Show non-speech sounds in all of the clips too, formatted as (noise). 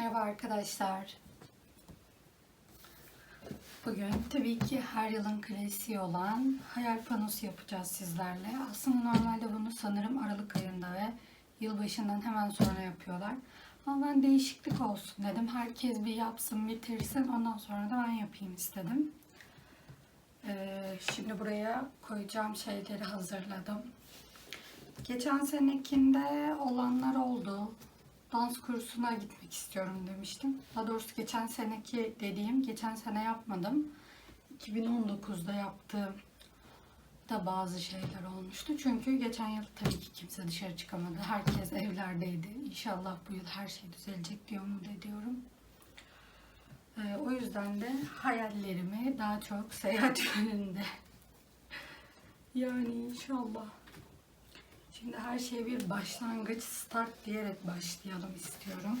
Merhaba arkadaşlar. Bugün tabii ki her yılın klasiği olan hayal panosu yapacağız sizlerle. Aslında normalde bunu sanırım Aralık ayında ve yılbaşından hemen sonra yapıyorlar. Ama ben değişiklik olsun dedim. Herkes bir yapsın, bitirsin. Ondan sonra da ben yapayım istedim. Ee, şimdi buraya koyacağım şeyleri hazırladım. Geçen senekinde olanlar oldu. Dans kursuna gitmek istiyorum demiştim. Daha doğrusu geçen seneki dediğim, geçen sene yapmadım. 2019'da yaptığım da bazı şeyler olmuştu. Çünkü geçen yıl tabii ki kimse dışarı çıkamadı. Herkes evlerdeydi. İnşallah bu yıl her şey düzelecek diyor umut ediyorum. Ee, o yüzden de hayallerimi daha çok seyahat yönünde. (laughs) Yani inşallah. Şimdi her şeye bir başlangıç, start diyerek başlayalım istiyorum.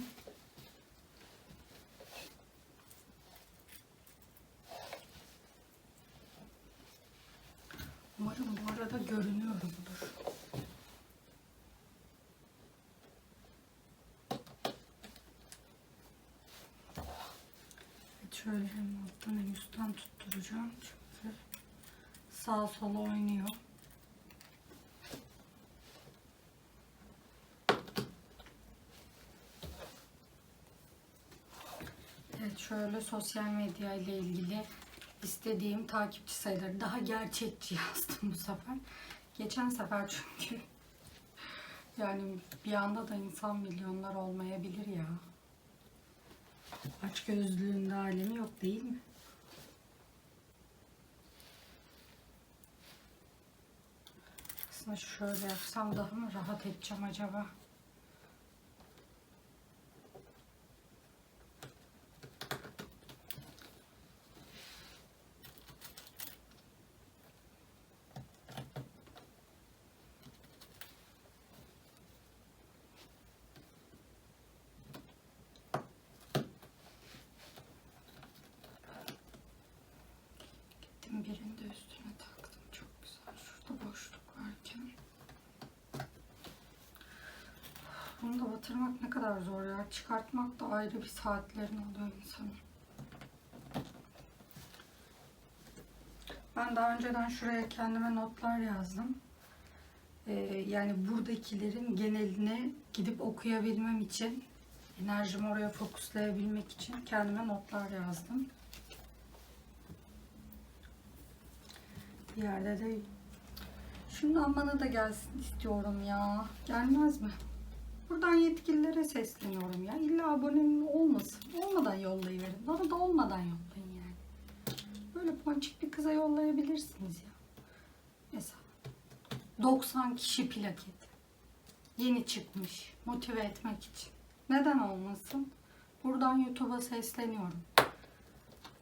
Umarım bu arada görünüyorumdur. Evet şöyle hem alttan hem üstten tutturacağım. Çünkü sağ sola oynuyor. Evet şöyle sosyal medya ile ilgili istediğim takipçi sayıları daha gerçekçi (laughs) yazdım bu sefer. Geçen sefer çünkü yani bir anda da insan milyonlar olmayabilir ya. Aç gözlüğünde alemi yok değil mi? Aslında şöyle yapsam daha mı rahat edeceğim acaba? Gittim birinde üstüne taktım. Çok güzel. Şurada boşluk varken. Bunu da batırmak ne kadar zor ya. Çıkartmak da ayrı bir saatlerini alıyor insanın. Ben daha önceden şuraya kendime notlar yazdım. Ee, yani buradakilerin genelini gidip okuyabilmem için, enerjimi oraya fokuslayabilmek için kendime notlar yazdım. Bir yerde de şundan bana da gelsin istiyorum ya. Gelmez mi? Buradan yetkililere sesleniyorum ya. İlla abonem olmasın. Olmadan yollayıverin. Bana da olmadan yollayın yani. Böyle ponçik bir kıza yollayabilirsiniz ya. Mesela 90 kişi plaket. Yeni çıkmış. Motive etmek için. Neden olmasın? Buradan YouTube'a sesleniyorum.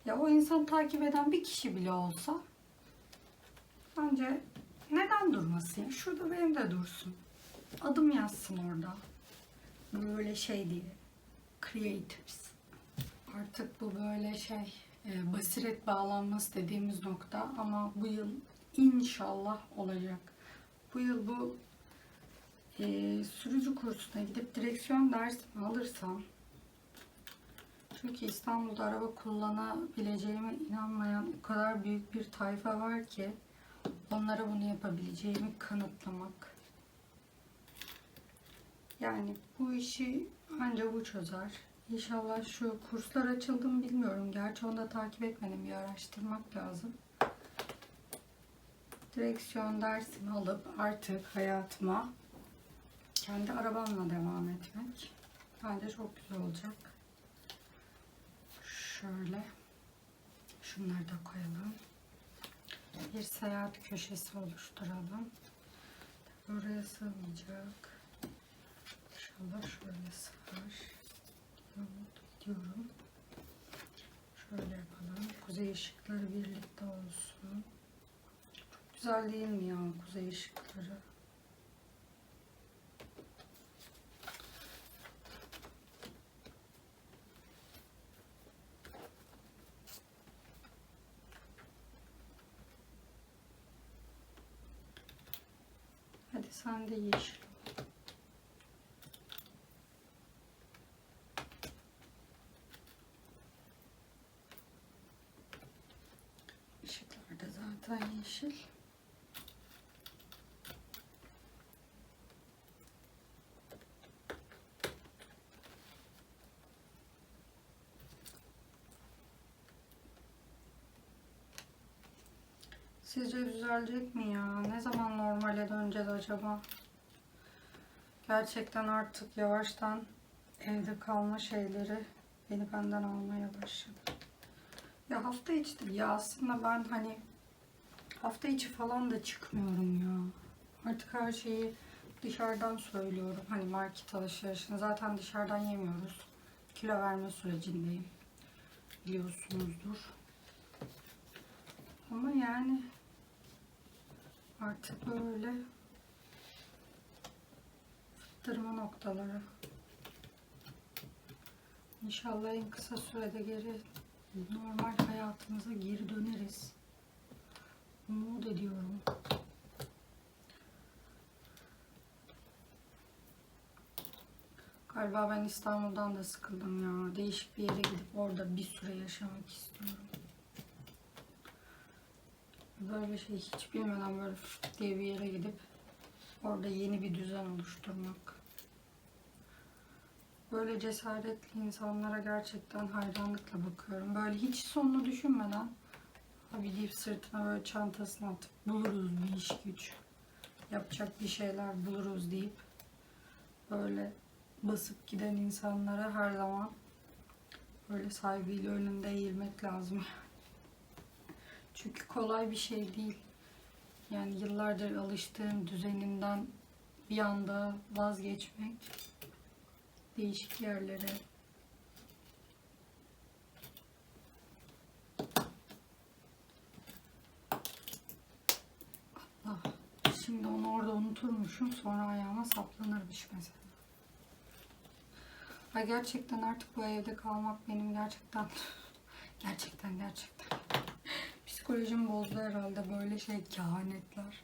Ya o insan takip eden bir kişi bile olsa Bence neden durmasın? Şurada benim de dursun. Adım yazsın orada. Böyle şey diye. Creators. Artık bu böyle şey e, basiret bağlanması dediğimiz nokta ama bu yıl inşallah olacak. Bu yıl bu e, sürücü kursuna gidip direksiyon dersimi alırsam çünkü İstanbul'da araba kullanabileceğime inanmayan o kadar büyük bir tayfa var ki onlara bunu yapabileceğimi kanıtlamak. Yani bu işi ancak bu çözer. İnşallah şu kurslar açıldı mı bilmiyorum. Gerçi onu da takip etmedim. Bir araştırmak lazım. Direksiyon dersini alıp artık hayatıma kendi arabamla devam etmek. Bence çok güzel olacak. Şöyle. Şunları da koyalım bir seyahat köşesi oluşturalım. Oraya sığmayacak. İnşallah şöyle sığar. Gidiyorum. Şöyle yapalım. Kuzey ışıkları birlikte olsun. Çok güzel değil mi ya kuzey ışıkları? Hadi sen de yeşil. Yeşil. Sizce düzelecek mi ya? Ne zaman normale döneceğiz acaba? Gerçekten artık yavaştan evde kalma şeyleri beni benden almaya başladı. Ya hafta değil ya aslında ben hani hafta içi falan da çıkmıyorum ya. Artık her şeyi dışarıdan söylüyorum. Hani market alışverişini zaten dışarıdan yemiyoruz. Kilo verme sürecindeyim. Biliyorsunuzdur. Ama yani artık böyle fıttırma noktaları. İnşallah en kısa sürede geri normal hayatımıza geri döneriz. Umut ediyorum. Galiba ben İstanbul'dan da sıkıldım ya. Değişik bir yere gidip orada bir süre yaşamak istiyorum. Böyle şey hiç bilmeden böyle diye bir yere gidip orada yeni bir düzen oluşturmak. Böyle cesaretli insanlara gerçekten hayranlıkla bakıyorum. Böyle hiç sonunu düşünmeden deyip sırtına böyle çantasını atıp buluruz bir iş güç. Yapacak bir şeyler buluruz deyip böyle basıp giden insanlara her zaman böyle saygıyla önünde eğilmek lazım. (laughs) Çünkü kolay bir şey değil. Yani yıllardır alıştığın düzeninden bir anda vazgeçmek değişik yerlere Şimdi onu orada unuturmuşum. Sonra ayağıma saplanırmış mesela. Ay gerçekten artık bu evde kalmak benim gerçekten (laughs) gerçekten gerçekten psikolojim bozdu herhalde böyle şey kehanetler.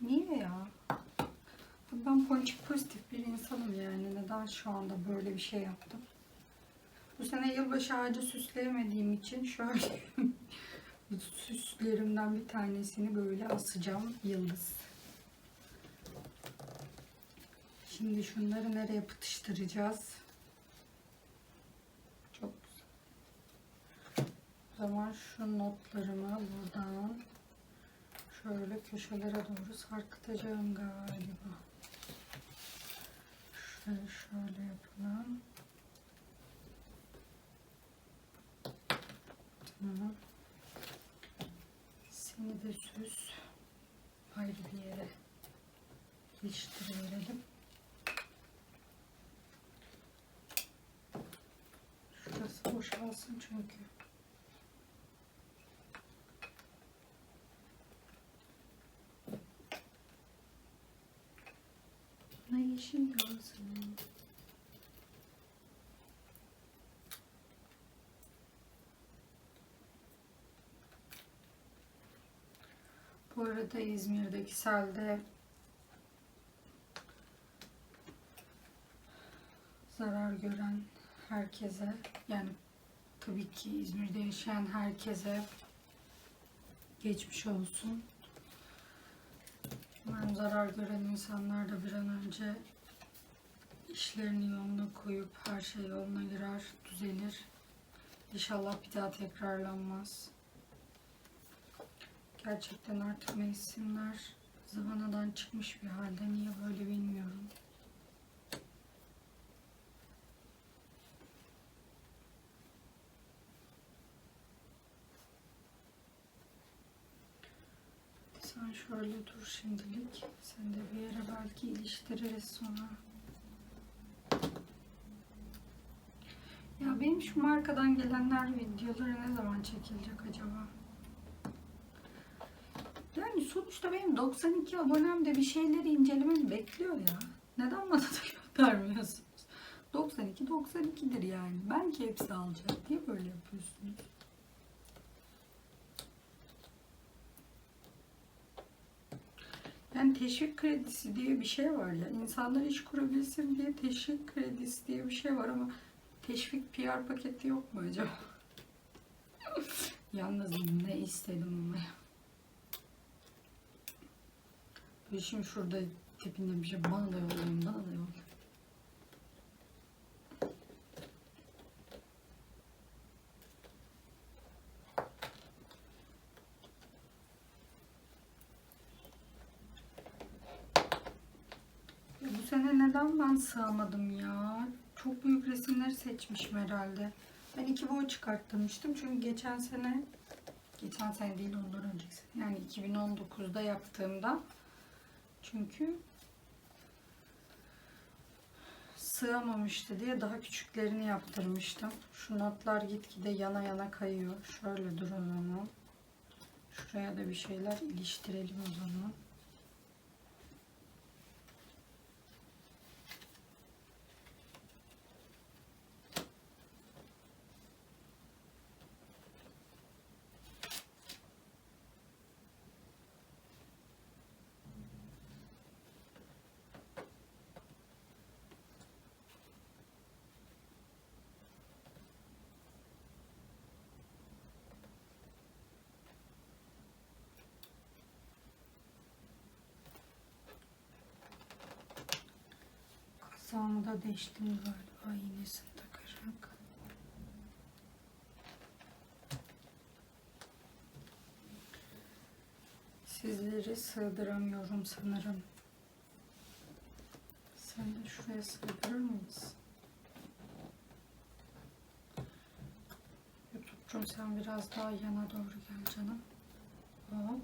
Niye ya? Ben politik pozitif bir insanım yani. Neden şu anda böyle bir şey yaptım? Bu sene yılbaşı ağacı süsleyemediğim için şöyle (laughs) süslerimden bir tanesini böyle asacağım yıldız. Şimdi şunları nereye pıtıştıracağız? Çok güzel. O zaman şu notlarımı buradan şöyle köşelere doğru sarkıtacağım galiba. Şöyle şöyle yapalım. Tamam. Seni de süs ayrı bir yere geçiştirelim. Şurası boşalsın çünkü. Buna yeşil lazım. Bu arada İzmir'deki selde zarar gören herkese yani tabii ki İzmir'de yaşayan herkese geçmiş olsun. Umarım zarar gören insanlar da bir an önce işlerini yoluna koyup her şey yoluna girer, düzelir. İnşallah bir daha tekrarlanmaz. Gerçekten artık mevsimler zıvanadan çıkmış bir halde. Niye böyle bilmiyorum. Sen şöyle dur şimdilik. Sen de bir yere belki iliştiririz sonra. Ya benim şu markadan gelenler videoları ne zaman çekilecek acaba? Yani sonuçta benim 92 abonem de bir şeyleri incelememi bekliyor ya. Neden bana da göndermiyorsunuz? 92 92'dir yani. Ben ki hepsi alacak diye böyle yapıyorsunuz. Yani teşvik kredisi diye bir şey var ya. İnsanlar iş kurabilsin diye teşvik kredisi diye bir şey var ama teşvik PR paketi yok mu acaba? (laughs) Yalnız ne istedim ama ya. Böyle şimdi şurada tipinde bir şey bana da yollayın bana da yollayın. Ya bu sene neden ben sığamadım ya? Çok büyük resimler seçmişim herhalde. Ben iki boy çıkarttırmıştım çünkü geçen sene geçen sene değil ondan önceki sene yani 2019'da yaptığımda çünkü sığamamıştı diye daha küçüklerini yaptırmıştım. Şu notlar gitgide yana yana kayıyor. Şöyle durun ama. Şuraya da bir şeyler iliştirelim o zaman. Kasağımı da değiştim galiba iğnesini takarak. Sizleri sığdıramıyorum sanırım. Sen de şuraya sığdırır mıyız? Youtube'cum sen biraz daha yana doğru gel canım. Hop.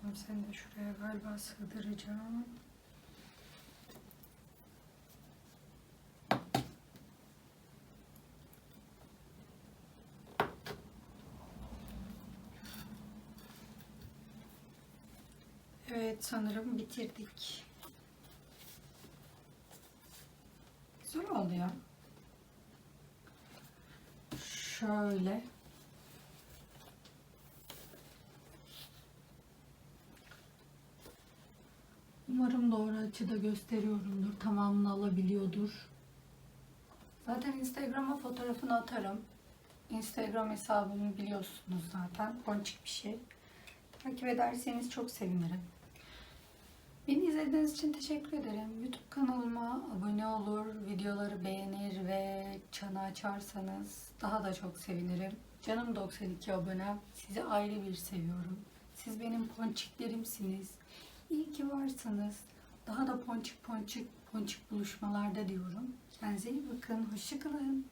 Tamam sen de şuraya galiba sığdıracağım. Evet sanırım bitirdik. Güzel oldu ya. Şöyle. Umarım doğru açıda gösteriyorumdur. Tamamını alabiliyordur. Zaten Instagram'a fotoğrafını atarım. Instagram hesabımı biliyorsunuz zaten. Ponçik bir şey. Takip ederseniz çok sevinirim. İzlediğiniz için teşekkür ederim. YouTube kanalıma abone olur, videoları beğenir ve çanı açarsanız daha da çok sevinirim. Canım 92 abonem. Sizi ayrı bir seviyorum. Siz benim ponçiklerimsiniz. İyi ki varsınız. Daha da ponçik ponçik ponçik buluşmalarda diyorum. Kendinize iyi bakın. Hoşçakalın.